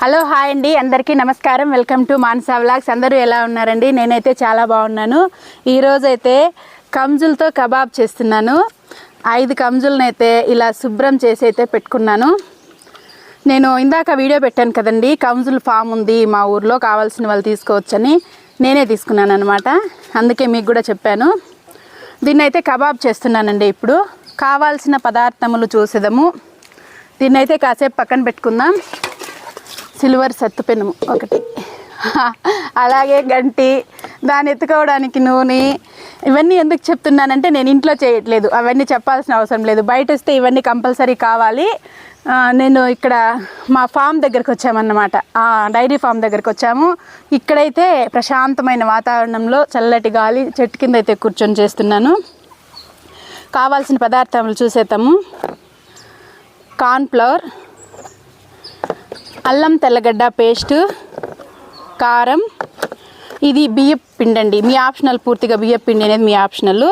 Hello hi అండి. అందరికీ నమస్కారం. Welcome to Mansa vlogs. అందరూ ఎలా ఉన్నారండి? నేనైతే చాలా బాగున్నాను. ఈరోజైతే కంజులతో కబాబ్ చేస్తున్నాను. ఐదు కంజులనైతే ఇలా శుభ్రం చేసి అయితే పెట్టుకున్నాను. నేను ఇందాక వీడియో పెట్టాను కదండి. కంజుల ఫామ్ ఉంది మా ఊర్లో. కావాల్సిన వాళ్ళు తీసుకోవచ్చని నేనే తీసుకున్నాను అనమాట అందుకే మీకు కూడా చెప్పాను. దీన్ని అయితే కబాబ్ చేస్తున్నానండి ఇప్పుడు. కావాల్సిన పదార్థములు చూసేదము. దీన్నైతే కాసేపు పక్కన పెట్టుకుందాం. సిల్వర్ సత్తు పెనుము ఒకటి. అలాగే గంటి దాన్ని ఎత్తుకోవడానికి నూనె. ఇవన్నీ ఎందుకు చెప్తున్నానంటే నేను ఇంట్లో చేయట్లేదు. అవన్నీ చెప్పాల్సిన అవసరం లేదు. బయట వస్తే ఇవన్నీ కంపల్సరీ కావాలి. నేను ఇక్కడ మా ఫామ్ దగ్గరకు వచ్చామన్నమాట. డైరీ ఫామ్ దగ్గరకు వచ్చాము. ఇక్కడైతే ప్రశాంతమైన వాతావరణంలో చల్లటి గాలి చెట్టు కింద అయితే కూర్చొని చేస్తున్నాను. కావాల్సిన పదార్థాలు చూసేద్దాము. కార్న్ఫ్లవర్ అల్లం తెల్లగడ్డ పేస్ట్ కారం. ఇది బియ్యపు పిండి అండి మీ ఆప్షనల్ పూర్తిగా బియ్యపు పిండి అనేది మీ ఆప్షనల్.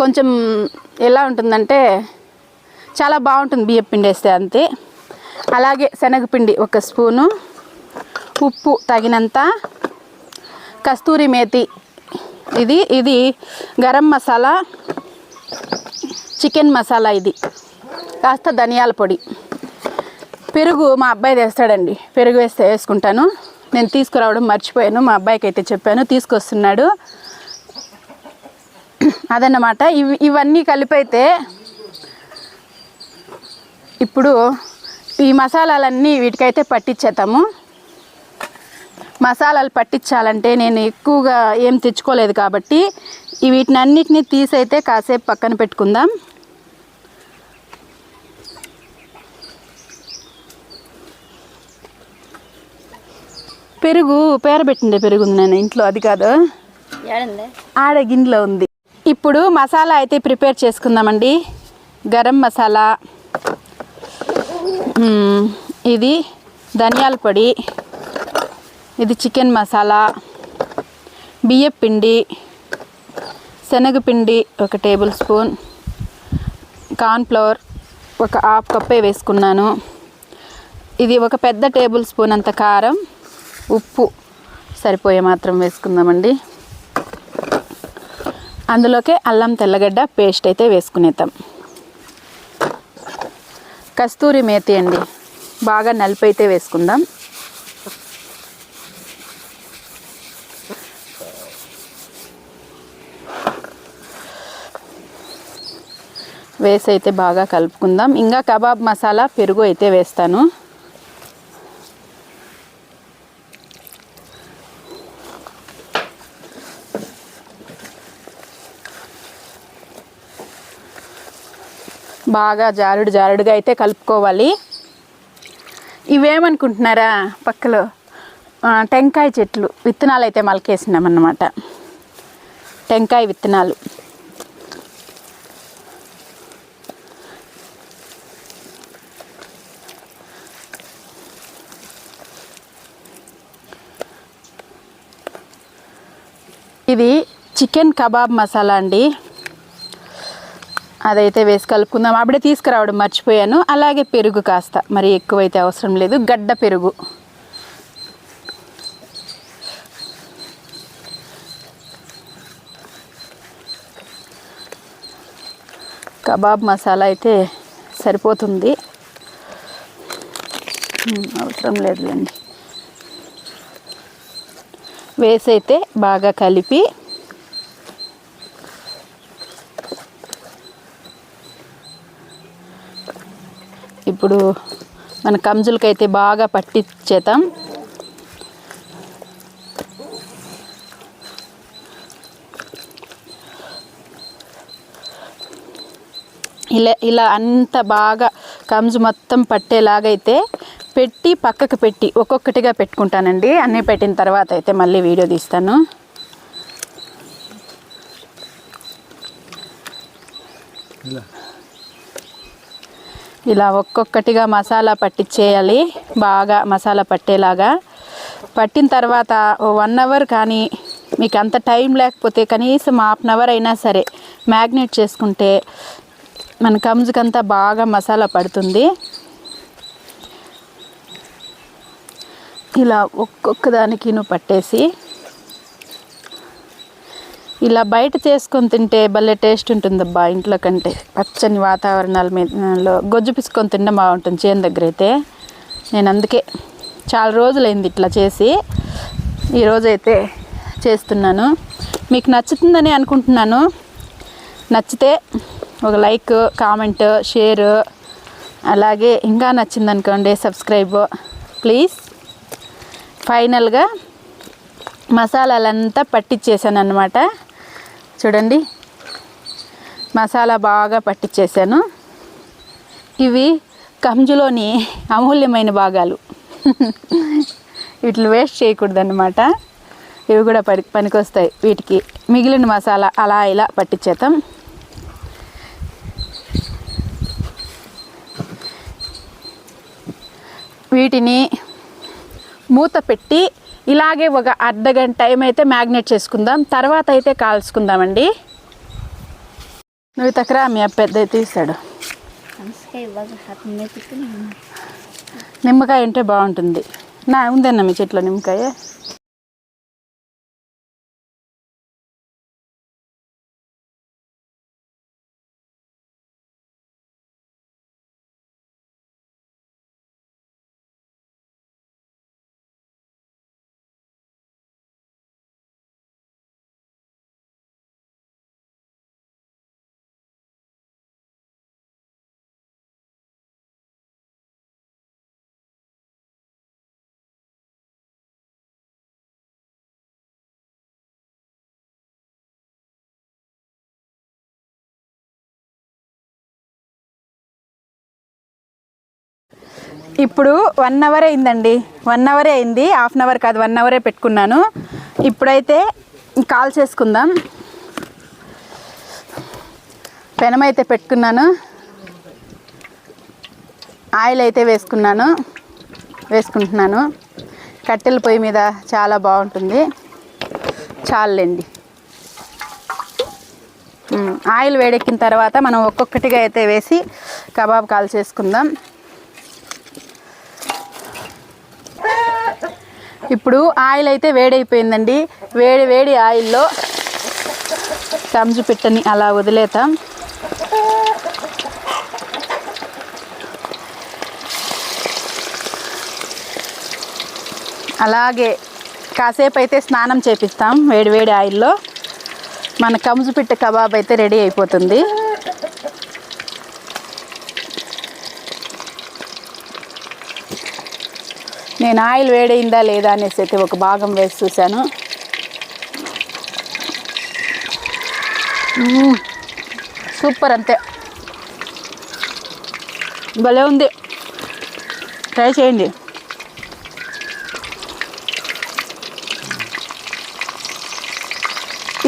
కొంచెం ఎలా ఉంటుందంటే చాలా బాగుంటుంది బియ్యపు పిండి వేస్తే అంతే. అలాగే శనగపిండి ఒక స్పూను. ఉప్పు తగినంత. కస్తూరి మేతి. ఇది ఇది గరం మసాలా చికెన్ మసాలా ఇది. కాస్త ధనియాల పొడి. పెరుగు మా అబ్బాయి తెస్తాడండి. పెరుగు వేస్తే వేసుకుంటాను. నేను తీసుకురావడం మర్చిపోయాను. మా అబ్బాయికి అయితే చెప్పాను. తీసుకొస్తున్నాడు. అదన్నమాట. ఇవి ఇవన్నీ కలిపైతే ఇప్పుడు ఈ మసాలాలన్నీ వీటికైతే పట్టించేద్దాము మసాలాలు పట్టించాలంటే నేను ఎక్కువగా ఏం తెచ్చుకోలేదు కాబట్టి ఈ వీటిని అన్నిటినీ తీసైతే కాసేపు పక్కన పెట్టుకుందాం. పెరుగు పేరబెట్టిండే పెరుగు ఉంది నేను ఇంట్లో అది కాదు. ఆడ గిన్నెలో ఉంది. ఇప్పుడు మసాలా అయితే ప్రిపేర్ చేసుకుందామండి. గరం మసాలా. ఇది ధనియాల పొడి. ఇది చికెన్ మసాలా. బియ్యం పిండి. శనగపిండి ఒక టేబుల్ స్పూన్. కార్న్ఫ్లవర్ ఒక హాఫ్ కప్పే వేసుకున్నాను. ఇది ఒక పెద్ద టేబుల్ స్పూన్ అంత కారం. ఉప్పు సరిపోయే మాత్రం వేసుకుందామండి. అందులోకే అల్లం తెల్లగడ్డ పేస్ట్ అయితే వేసుకునేద్దాం. కస్తూరి మేతి అండి బాగా నలిపి అయితే వేసుకుందాం. వేసి అయితే బాగా కలుపుకుందాం. ఇంకా కబాబ్ మసాలా పెరుగు అయితే వేస్తాను. బాగా జారుడు జారుడుగా అయితే కలుపుకోవాలి. ఇవేమనుకుంటున్నారా పక్కలో? టెంకాయ చెట్లు విత్తనాలు అయితే మలకేసినామన్నమాట. టెంకాయ విత్తనాలు. ఇది చికెన్ కబాబ్ మసాలా అండి. అదైతే వేసి కలుపుకుందాం. అప్పుడే తీసుకురావడం మర్చిపోయాను. అలాగే పెరుగు కాస్త. మరి ఎక్కువైతే అవసరం లేదు. గడ్డ పెరుగు. కబాబ్ మసాలా అయితే సరిపోతుంది. అవసరం లేదులేండి. వేసి అయితే బాగా కలిపి ఇప్పుడు మన కంజులకైతే బాగా పట్టించేతాం ఇలా ఇలా అంత బాగా కంజు మొత్తం పట్టేలాగైతే పెట్టి పక్కకు పెట్టి ఒక్కొక్కటిగా పెట్టుకుంటానండి. అన్నీ పెట్టిన తర్వాత అయితే మళ్ళీ వీడియో తీస్తాను. ఇలా. ఇలా ఒక్కొక్కటిగా మసాలా పట్టించేయాలి బాగా మసాలా పట్టేలాగా. పట్టిన తర్వాత ఓ వన్ అవర్ కానీ మీకు అంత టైం లేకపోతే కనీసం హాఫ్ అన్ అవర్ అయినా సరే మ్యాగ్నేట్ చేసుకుంటే మన కంజుకంతా బాగా మసాలా పడుతుంది. ఇలా ఒక్కొక్క దానికి నువ్వు పట్టేసి ఇలా బయట చేసుకొని తింటే భలే టేస్ట్ ఉంటుందబ్బా ఇంట్లో కంటే. పచ్చని వాతావరణాల మీదలో గొజ్జు పిసుకొని తినడం బాగుంటుంది చేను దగ్గర అయితే. నేను అందుకే చాలా రోజులైంది ఇట్లా చేసి ఈరోజైతే చేస్తున్నాను. మీకు నచ్చుతుందని అనుకుంటున్నాను. నచ్చితే ఒక లైక్ కామెంట్ షేర్ అలాగే ఇంకా నచ్చింది అనుకోండి సబ్స్క్రైబ్. ప్లీజ్. ఫైనల్గా మసాలాలంతా పట్టించేసాను అనమాట చూడండి. మసాలా బాగా పట్టించేసాను ఇవి కంజులోని అమూల్యమైన భాగాలు. వీటిని వేస్ట్ చేయకూడదు అనమాట ఇవి కూడా పని పనికొస్తాయి వీటికి. మిగిలిన మసాలా అలా ఇలా పట్టించేద్దాం వీటిని మూత పెట్టి ఇలాగే ఒక అర్ధ గంట టైం అయితే మ్యాగ్నేట్ చేసుకుందాం. తర్వాత అయితే కాల్చుకుందామండి. నువ్వు తక్కరా మీ పెద్ద మెతుకుని నిమ్మకాయ ఉంటే బాగుంటుంది. నా ఉందన్న మీ చెట్లో నిమ్మకాయ? ఇప్పుడు వన్ అవర్ అయిందండి. వన్ అవరే అయింది. హాఫ్ అన్ అవర్ కాదు వన్ అవరే పెట్టుకున్నాను. ఇప్పుడైతే కాల్ చేసుకుందాం. పెనం అయితే పెట్టుకున్నాను. ఆయిల్ అయితే వేసుకున్నాను. వేసుకుంటున్నాను. కట్టెల పొయ్యి మీద చాలా బాగుంటుంది. చాలండి ఆయిల్ వేడెక్కిన తర్వాత మనం ఒక్కొక్కటిగా అయితే వేసి కబాబ్ కాల్ చేసుకుందాం. ఇప్పుడు ఆయిల్ అయితే వేడైపోయిందండి. వేడి వేడి ఆయిల్లో కంజు పిట్టని అలా వదిలేతాం అలాగే కాసేపు అయితే స్నానం చేపిస్తాం వేడి వేడి ఆయిల్లో. మన కంజు పిట్ట కబాబ్ అయితే రెడీ అయిపోతుంది. నేను ఆయిల్ వేడైందా లేదా అనేసి అయితే ఒక భాగం వేసి చూశాను. సూపర్ అంతే. భలే ఉంది. ట్రై చేయండి.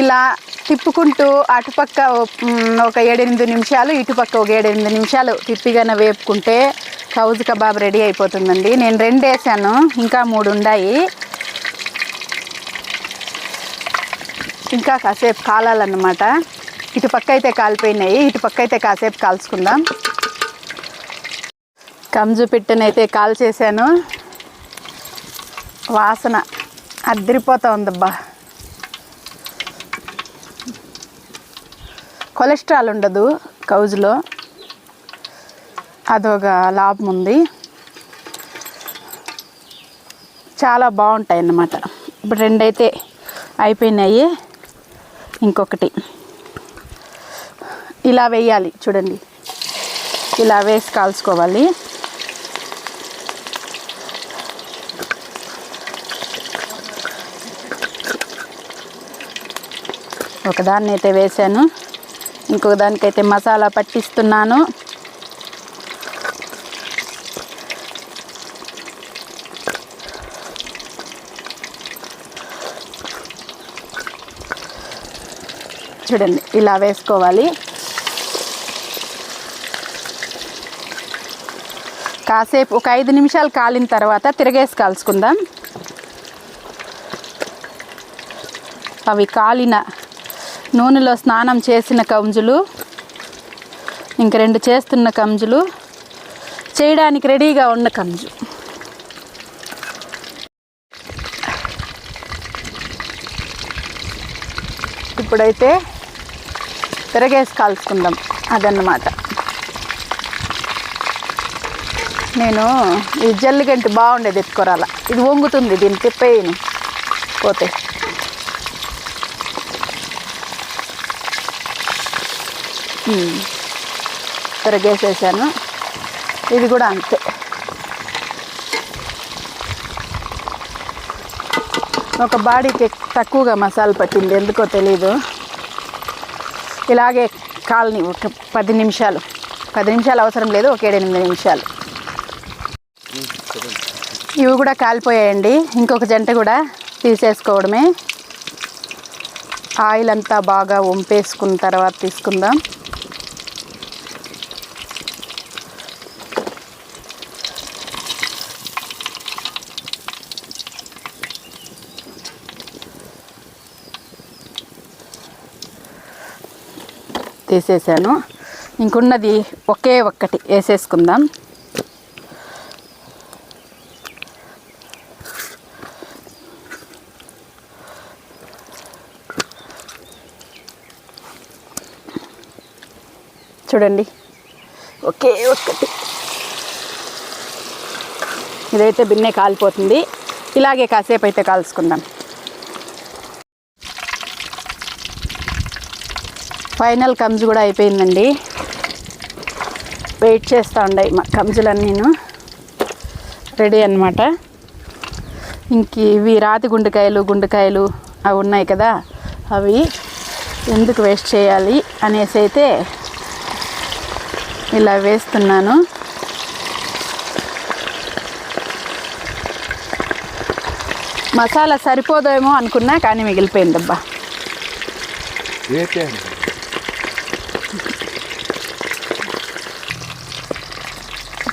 ఇలా తిప్పుకుంటూ అటుపక్క ఒక ఏడెనిమిది నిమిషాలు ఇటుపక్క ఒక ఏడెనిమిది నిమిషాలు తిప్పిగానే వేపుకుంటే కౌజ్ కబాబ్ రెడీ అయిపోతుందండి. నేను రెండు వేసాను ఇంకా మూడు ఉన్నాయి ఇంకా కాసేపు కాలాలన్నమాట. ఇటు పక్క అయితే కాలిపోయినాయి ఇటు పక్క అయితే కాసేపు కాల్చుకుందాం. కంజు పిట్టనైతే కాల్ చేశాను వాసన అద్దరిపోతా ఉందబ్బా కొలెస్ట్రాల్ ఉండదు కౌజులో. అదొక లాభం ఉంది. చాలా బాగుంటాయి అన్నమాట ఇప్పుడు రెండైతే అయిపోయినాయి. ఇంకొకటి. ఇలా వేయాలి చూడండి. ఇలా వేసి కాల్చుకోవాలి. ఒకదాన్ని అయితే వేసాను. ఇంకొక దానికైతే మసాలా పట్టిస్తున్నాను. చూడండి ఇలా వేసుకోవాలి. కాసేపు ఒక ఐదు నిమిషాలు కాలిన తర్వాత తిరగేసి కాల్చుకుందాం. అవి కాలిన నూనెలో స్నానం చేసిన కంజులు ఇంక రెండు చేస్తున్న కంజులు చేయడానికి రెడీగా ఉన్న కంజు. ఇప్పుడైతే తిరగేసి కాల్చుకుందాం. అదన్నమాట. నేను ఈ జల్లిగంటి బాగుండేది ఎత్తుకోరాల. ఇది వంగుతుంది దీన్ని తిప్పేయను. పోతే. తిరగేసేసాను ఇది కూడా అంతే. ఒక బాడీకి తక్కువగా మసాలా పట్టింది. ఎందుకో తెలీదు. ఇలాగే కాలని ఒక పది నిమిషాలు పది నిమిషాలు అవసరం లేదు ఒక ఏడెనిమిది నిమిషాలు. ఇవి కూడా కాలిపోయాయండి. ఇంకొక జంట కూడా తీసేసుకోవడమే. ఆయిల్ అంతా బాగా వంపేసుకున్న తర్వాత తీసుకుందాం. తీసేసాను. ఇంకున్నది ఒకే ఒక్కటి వేసేసుకుందాం. చూడండి. ఒకే ఒక్కటి. ఇదైతే బిన్నే కాలిపోతుంది. ఇలాగే కాసేపు అయితే కాల్చుకుందాం. ఫైనల్ కమ్జు కూడా అయిపోయిందండి. వెయిట్ చేస్తూ ఉండాయి మా కమ్జులన్నీను రెడీ అన్నమాట. ఇంక ఇవి రాతి గుండెకాయలు గుండెకాయలు అవి ఉన్నాయి కదా అవి ఎందుకు వేస్ట్ చేయాలి అనేసి అయితే ఇలా వేస్తున్నాను. మసాలా సరిపోదేమో అనుకున్నా కానీ మిగిలిపోయిందబ్బా.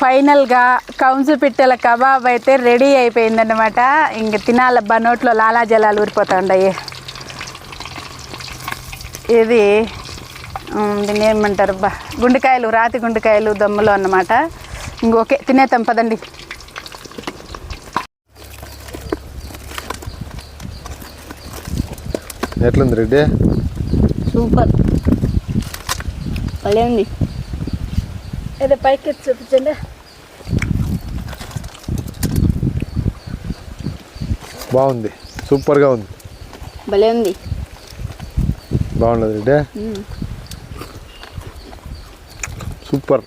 ఫైనల్గా కౌన్సు పిట్టెల కబాబ్ అయితే రెడీ అయిపోయిందన్నమాట. ఇంక తినాలబ్బా నోట్లో లాలా జలాలు ఊరిపోతా ఉన్నాయి ఇది దీన్ని ఏమంటారు బా గుండెకాయలు రాతి గుండెకాయలు దమ్ములు అన్నమాట. ఇంకొకే తినేతాం పదండి. ఎట్లుంది రెడ్డి? సూపర్. భలే ఉంది. ఏదో పైకి చూపించండి. బాగుంది. సూపర్గా ఉంది. భలే ఉంది. బాగుండదు రెడ్డి. సూపర్.